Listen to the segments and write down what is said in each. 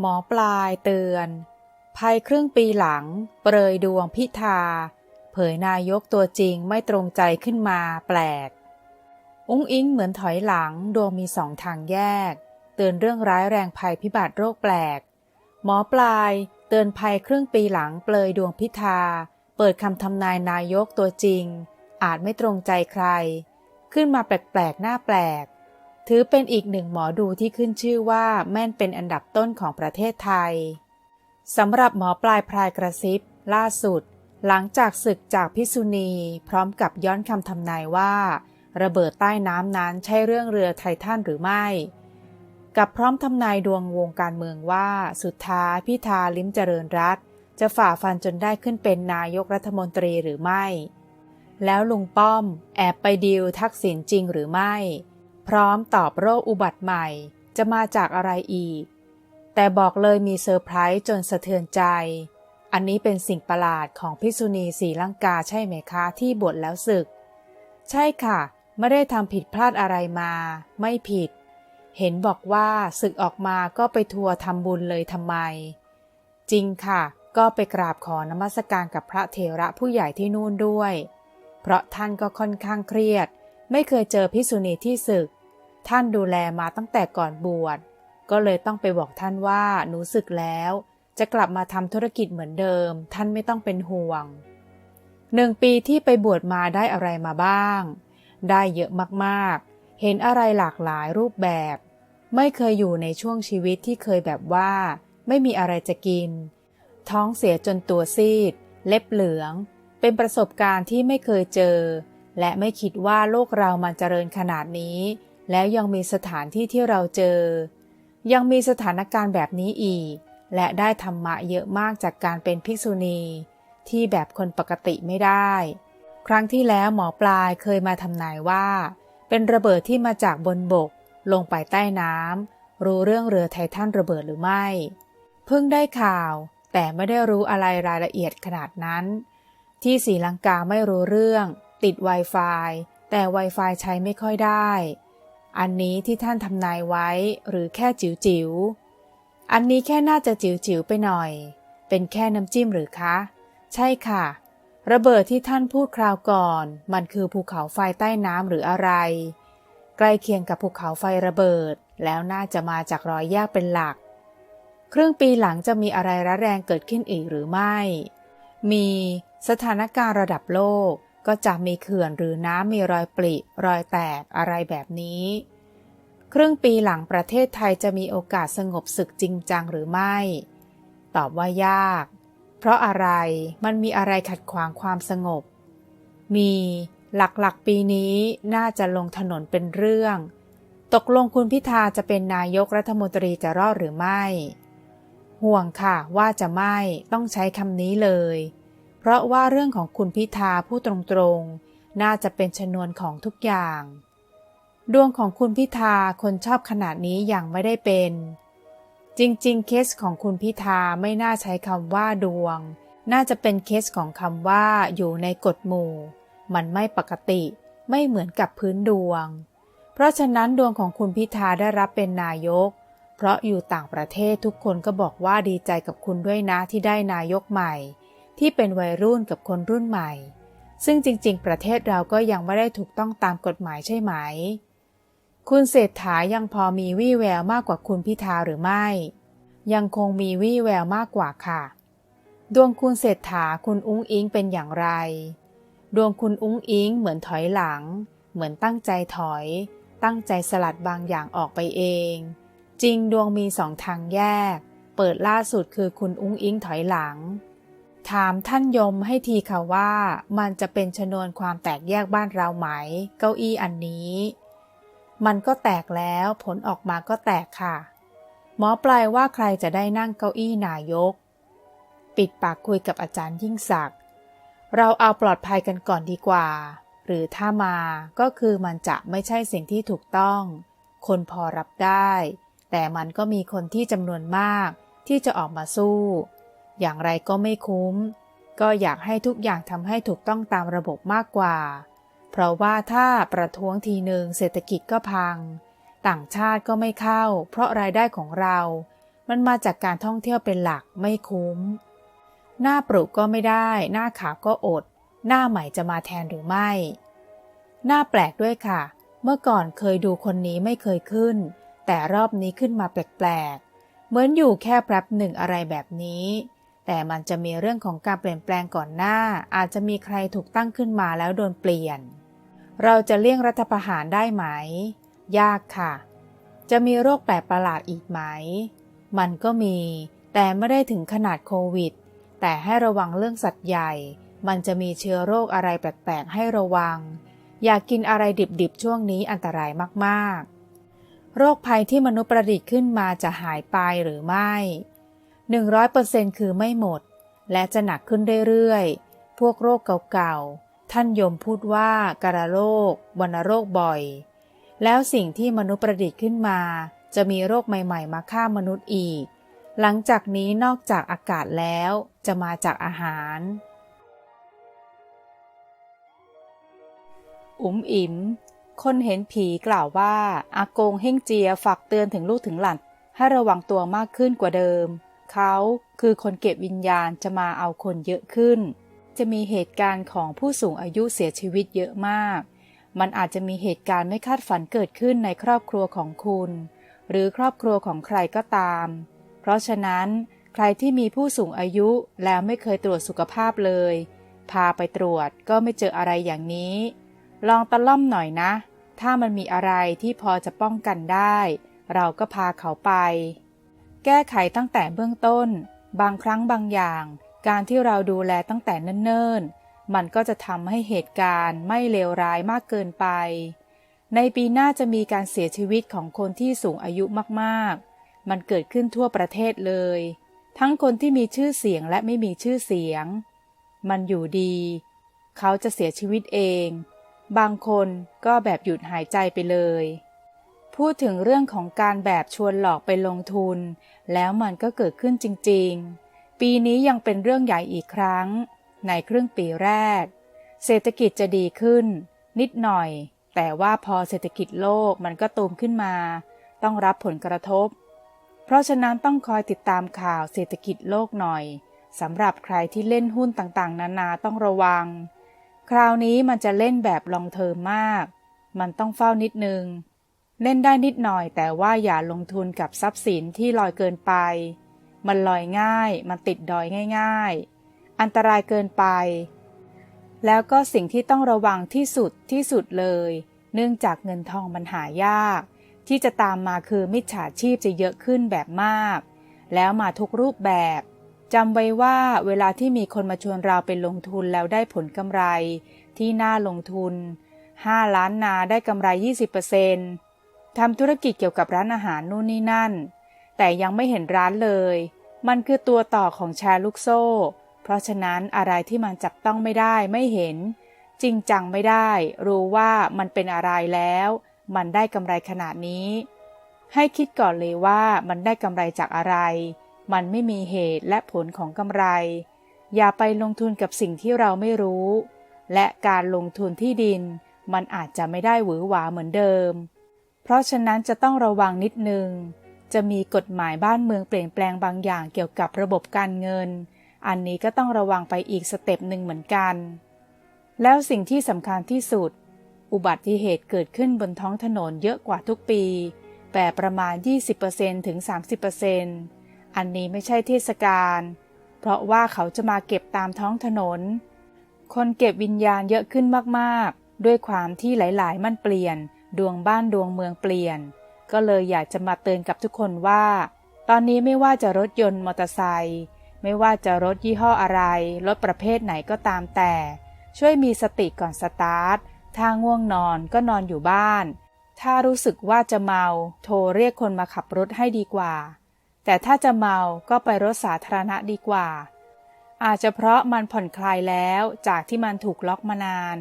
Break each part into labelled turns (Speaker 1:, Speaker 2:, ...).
Speaker 1: หมอปลายเตือนภัยครึ่งปีหลัง เปรยดวงพิธา เผยนายกตัวจริงไม่ตรงใจขึ้นมาแปลก อุ้งอิงเหมือนถอยหลังดวงมีสองทางแยก เตือนเรื่องร้ายแรงภัยพิบัติโรคแปลก หมอปลายเตือนภัยครึ่งปีหลังเปลยดวงพิธา เปิดคำทำนายนายกตัวจริง อาจไม่ตรงใจใคร ขึ้นมาแปลกๆหน้าแปลก ถือเป็นอีกหนึ่งหมอดูที่ขึ้นชื่อว่าแม่นเป็นอันดับต้นของประเทศไทยสำหรับหมอปลายพรายกระซิบ ล่าสุด หลังจากศึกจากพิษุณี พร้อมกับย้อนคำทำนายว่า ระเบิดใต้น้ำนั้นใช่เรื่องเรือไททันหรือไม่ กับพร้อมทำนายดวงวงการเมืองว่า สุดท้ายพิธาลิ้มเจริญรัตจะฝ่าฟันจนได้ขึ้นเป็นนายกรัฐมนตรีหรือไม่ แล้วลุงป้อม แอบไปดีลทักษิณจริงหรือไม่ พร้อมตอบโรคอุบัติใหม่จะมาจากอะไรอีก แต่บอกเลยมีเซอร์ไพรส์จนสะเทือนใจ อันนี้เป็นสิ่งประหลาดของพิษุณีสีลังกาใช่ไหมคะที่บวชแล้วศึก ใช่ค่ะ ไม่ได้ทำผิดพลาดอะไรมา ไม่ผิด เห็นบอกว่าศึกออกมาก็ไปทัวร์ทำบุญเลยทำไม จริงค่ะ ก็ไปกราบขอนมัสการกับพระเถระผู้ใหญ่ที่นู่นด้วย เพราะท่านก็ค่อนข้างเครียด ไม่เคยเจอพิษุณีที่ศึก ท่านดูแลมาตั้งแต่ก่อนบวช ก็เลยต้องไปบอกท่านว่าหนูศึกแล้ว จะกลับมาทำธุรกิจเหมือนเดิม ท่านไม่ต้องเป็นห่วง หนึ่งปีที่ไปบวชมาได้อะไรมาบ้าง ได้เยอะมากๆ เห็นอะไรหลากหลายรูปแบบ ไม่เคยอยู่ในช่วงชีวิตที่เคยแบบว่า ไม่มีอะไรจะกิน ท้องเสียจนตัวซีด เล็บเหลือง เป็นประสบการณ์ที่ไม่เคยเจอ และไม่คิดว่าโลกเรามันเจริญขนาดนี้ แล้วยังมีสถานที่ที่เราเจอ ยังมีสถานการณ์แบบนี้อีก และได้ธรรมะเยอะมากจากการเป็นภิกษุณี ที่แบบคนปกติไม่ได้ ครั้งที่แล้วหมอปลายเคยมาทำนายว่า เป็นระเบิดที่มาจากบนบก ลงไปใต้น้ำรู้เรื่องเรือไททันระเบิดหรือไม่ เพิ่งได้ข่าว แต่ไม่ได้รู้อะไรรายละเอียดขนาดนั้น ที่ศรีลังกาไม่รู้เรื่อง ติด Wi-Fi แต่ Wi-Fi ใช้ไม่ค่อยได้ อันนี้ที่ท่านทำนายไว้หรือแค่จิ๋วจิ๋วอันนี้แค่น่าจะจิ๋วจิ๋วไปหน่อย เป็นแค่น้ำจิ้มหรือคะ ใช่ค่ะ ระเบิดที่ท่านพูดคราวก่อน มันคือภูเขาไฟใต้น้ำหรืออะไร ใกล้เคียงกับภูเขาไฟระเบิด แล้วน่าจะมาจากรอยแยกเป็นหลัก ครึ่งปีหลังจะมีอะไรร้ายแรงเกิดขึ้นอีกหรือไม่ มีสถานการณ์ระดับโลก ก็จะมีเขื่อนหรือน้ำมีรอยปริรอยแตกอะไรแบบนี้ ครึ่งปีหลังประเทศไทยจะมีโอกาสสงบศึกจริงจังหรือไม่ ตอบว่ายาก เพราะอะไรมันมีอะไรขัดขวางความสงบ มีหลักๆปีนี้น่าจะลงถนนเป็นเรื่อง ตกลงคุณพิธาจะเป็นนายกรัฐมนตรีจะรอดหรือไม่ ห่วงค่ะว่าจะไม่ต้องใช้คำนี้เลย เพราะว่าเรื่องของคุณพิธาผู้ตรงๆ น่าจะเป็นชนวนของทุกอย่าง ดวงของคุณพิธาคนชอบขนาดนี้อยังไม่ได้เป็น จริงๆ เคสของคุณพิธาไม่น่าใช้คำว่าดวง น่าจะเป็นเคสของคำว่าอยู่ในกฎหมู่ มันไม่ปกติ ไม่เหมือนกับพื้นดวง เพราะฉะนั้นดวงของคุณพิธาได้รับเป็นนายก เพราะอยู่ต่างประเทศทุกคนก็บอกว่าดีใจกับคุณด้วยนะที่ได้นายกใหม่ ที่เป็นวัยรุ่นกับคนรุ่นใหม่ ซึ่งจริง ๆ ประเทศเราก็ยังไม่ได้ถูกต้องตามกฎหมายใช่ไหม คุณเศรษฐายังพอมีวี่แววมากกว่าคุณพิธาหรือไม่ ยังคงมีวี่แววมากกว่าค่ะ ดวงคุณเศรษฐาคุณอุ้งอิงเป็นอย่างไร ดวงคุณอุ้งอิงเหมือนถอยหลัง เหมือนตั้งใจถอย ตั้งใจสลัดบางอย่างออกไปเอง จริงดวงมีสองทางแยก เปิดล่าสุดคือคุณอุ้งอิงถอยหลัง ถามท่านยมให้ทีค่ะว่า มันจะเป็นชนวนความแตกแยกบ้านเราไหม เก้าอี้อันนี้ มันก็แตกแล้วผลออกมาก็แตกค่ะ หมอปลายว่าใครจะได้นั่งเก้าอี้นายก ปิดปากคุยกับอาจารย์ยิ่งศักดิ์เราเอาปลอดภัยกันก่อนดีกว่า หรือถ้ามาก็คือมันจะไม่ใช่สิ่งที่ถูกต้อง คนพอรับได้ แต่มันก็มีคนที่จำนวนมากที่จะออกมาสู้ อย่างไรก็ไม่คุ้ม ก็อยากให้ทุกอย่างทำให้ถูกต้องตามระบบมากกว่า เพราะว่าถ้าประท้วงทีหนึ่งเศรษฐกิจก็พัง ต่างชาติก็ไม่เข้า เพราะรายได้ของเรา มันมาจากการท่องเที่ยวเป็นหลักไม่คุ้ม หน้าปลูกก็ไม่ได้ หน้าขาวก็อด หน้าใหม่จะมาแทนหรือไม่ หน้าแปลกด้วยค่ะ เมื่อก่อนเคยดูคนนี้ไม่เคยขึ้น แต่รอบนี้ขึ้นมาแปลกๆเหมือนอยู่แค่แป๊บหนึ่งอะไรแบบนี้ แต่มันจะมีเรื่องของการเปลี่ยนแปลงก่อนหน้า อาจจะมีใครถูกตั้งขึ้นมาแล้วโดนเปลี่ยน เราจะเลี่ยงรัฐประหารได้ไหม ยากค่ะ จะมีโรคแปลกประหลาดอีกไหม มันก็มี แต่ไม่ได้ถึงขนาดโควิด แต่ให้ระวังเรื่องสัตว์ใหญ่ มันจะมีเชื้อโรคอะไรแปลกๆ ให้ระวัง อยากกินอะไรดิบๆ ช่วงนี้อันตรายมากๆ โรคภัยที่มนุษย์ประดิษฐ์ขึ้นมาจะหายไปหรือไม่ 100%คือไม่หมด และจะหนักขึ้นเรื่อยๆ พวกโรคเก่าๆ ท่านยมพูดว่าการะโรค วัณโรคบ่อย แล้วสิ่งที่มนุษย์ประดิษฐ์ขึ้นมา จะมีโรคใหม่ๆ มาฆ่ามนุษย์อีก หลังจากนี้นอกจากอากาศแล้วจะมาจากอาหาร อุ๋มอิ๋มคนเห็นผีกล่าวว่า อากงเฮ่งเจียฝากเตือนถึงลูกถึงหลานให้ระวังตัวมากขึ้นกว่าเดิม เขา คือคนเก็บวิญญาณจะมาเอาคนเยอะขึ้น จะมีเหตุการณ์ของผู้สูงอายุเสียชีวิตเยอะมาก มันอาจจะมีเหตุการณ์ไม่คาดฝันเกิดขึ้นในครอบครัวของคุณ หรือครอบครัวของใครก็ตาม เพราะฉะนั้น ใครที่มีผู้สูงอายุแล้วไม่เคยตรวจสุขภาพเลย พาไปตรวจก็ไม่เจออะไรอย่างนี้ ลองตะล่อมหน่อยนะ ถ้ามันมีอะไรที่พอจะป้องกันได้ เราก็พาเขาไป แก้ไขตั้งแต่เบื้องต้น บางครั้งบางอย่าง การที่เราดูแลตั้งแต่เนิ่นๆ มันก็จะทำให้เหตุการณ์ไม่เลวร้ายมากเกินไป ในปีหน้าจะมีการเสียชีวิตของคนที่สูงอายุมากๆ มันเกิดขึ้นทั่วประเทศเลย ทั้งคนที่มีชื่อเสียงและไม่มีชื่อเสียง มันอยู่ดี เขาจะเสียชีวิตเอง บางคนก็แบบหยุดหายใจไปเลย พูดถึงเรื่องของการแบบชวนหลอกไปลงทุน แล้วมันก็เกิดขึ้นจริง ๆ ปีนี้ยังเป็นเรื่องใหญ่อีกครั้ง ในครึ่งปีแรก เศรษฐกิจจะดีขึ้น นิดหน่อย แต่ว่าพอเศรษฐกิจโลกมันก็ตูมขึ้นมา ต้องรับผลกระทบ เพราะฉะนั้นต้องคอยติดตามข่าวเศรษฐกิจโลกหน่อยสำหรับใครที่เล่นหุ้นต่างๆ นานาต้องระวัง คราวนี้มันจะเล่นแบบลองเทอมมาก มันต้องเฝ้านิดนึง เล่นได้นิดหน่อยแต่ว่าอย่าลงทุนกับทรัพย์สินที่ลอยเกินไป มันลอยง่าย มันติดดอยง่าย ๆ อันตรายเกินไป แล้วก็สิ่งที่ต้องระวังที่สุดที่สุดเลย เนื่องจากเงินทองมันหายาก ที่จะตามมาคือมิจฉาชีพจะเยอะขึ้นแบบมาก แล้วมาทุกรูปแบบจำไว้ว่าเวลาที่มีคนมาชวนเราไปลงทุนแล้วได้ผลกำไร ที่น่าลงทุน 5 ล้านนาได้กำไร 20% ทำธุรกิจเกี่ยวกับร้านอาหารนู่นนี่นั่น แต่ยังไม่เห็นร้านเลย มันคือตัวต่อของแชร์ลูกโซ่ เพราะฉะนั้นอะไรที่มันจับต้องไม่ได้ไม่เห็น จริงจังไม่ได้ รู้ว่ามันเป็นอะไรแล้ว มันได้กำไรขนาดนี้ ให้คิดก่อนเลยว่ามันได้กำไรจากอะไร มันไม่มีเหตุและผลของกำไร อย่าไปลงทุนกับสิ่งที่เราไม่รู้ และการลงทุนที่ดิน มันอาจจะไม่ได้หวือหวาเหมือนเดิม เพราะฉะนั้นจะต้องระวังนิดนึง จะมีกฎหมายบ้านเมืองเปลี่ยนแปลงบางอย่างเกี่ยวกับระบบการเงิน อันนี้ก็ต้องระวังไปอีกสเต็ปหนึ่งเหมือนกัน แล้วสิ่งที่สำคัญที่สุด อุบัติเหตุเกิดขึ้นบนท้องถนนเยอะกว่าทุกปี แต่ประมาณ 20%ถึง 30%อันนี้ไม่ใช่เทศกาล เพราะว่าเขาจะมาเก็บตามท้องถนน คนเก็บวิญญาณเยอะขึ้นมากๆ ด้วยความที่หลาย ๆ มันเปลี่ยน ดวงบ้านดวงเมืองเปลี่ยน ก็เลยอยากจะมาเตือนกับทุกคนว่า ตอนนี้ไม่ว่าจะรถยนต์มอเตอร์ไซค์ไม่ว่าจะรถยี่ห้ออะไร รถประเภทไหนก็ตามแต่ ช่วยมีสติก่อนสตาร์ท ถ้าง่วงนอนก็นอนอยู่บ้าน ถ้ารู้สึกว่าจะเมา โทรเรียกคนมาขับรถให้ดีกว่า แต่ถ้าจะเมาก็ไปรถสาธารณะดีกว่า อาจจะเพราะมันผ่อนคลายแล้วจากที่มันถูกล็อกมานาน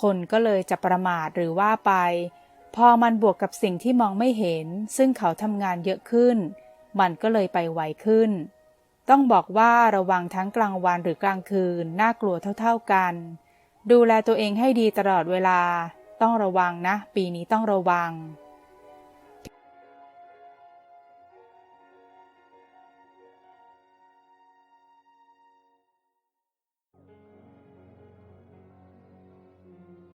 Speaker 1: คนก็เลยจะประมาทหรือว่าไป พอมันบวกกับสิ่งที่มองไม่เห็น ซึ่งเขาทำงานเยอะขึ้น มันก็เลยไปไวขึ้น ต้องบอกว่าระวังทั้งกลางวันหรือกลางคืน น่ากลัวเท่าๆกัน ดูแลตัวเองให้ดีตลอดเวลา ต้องระวังนะ ปีนี้ต้องระวัง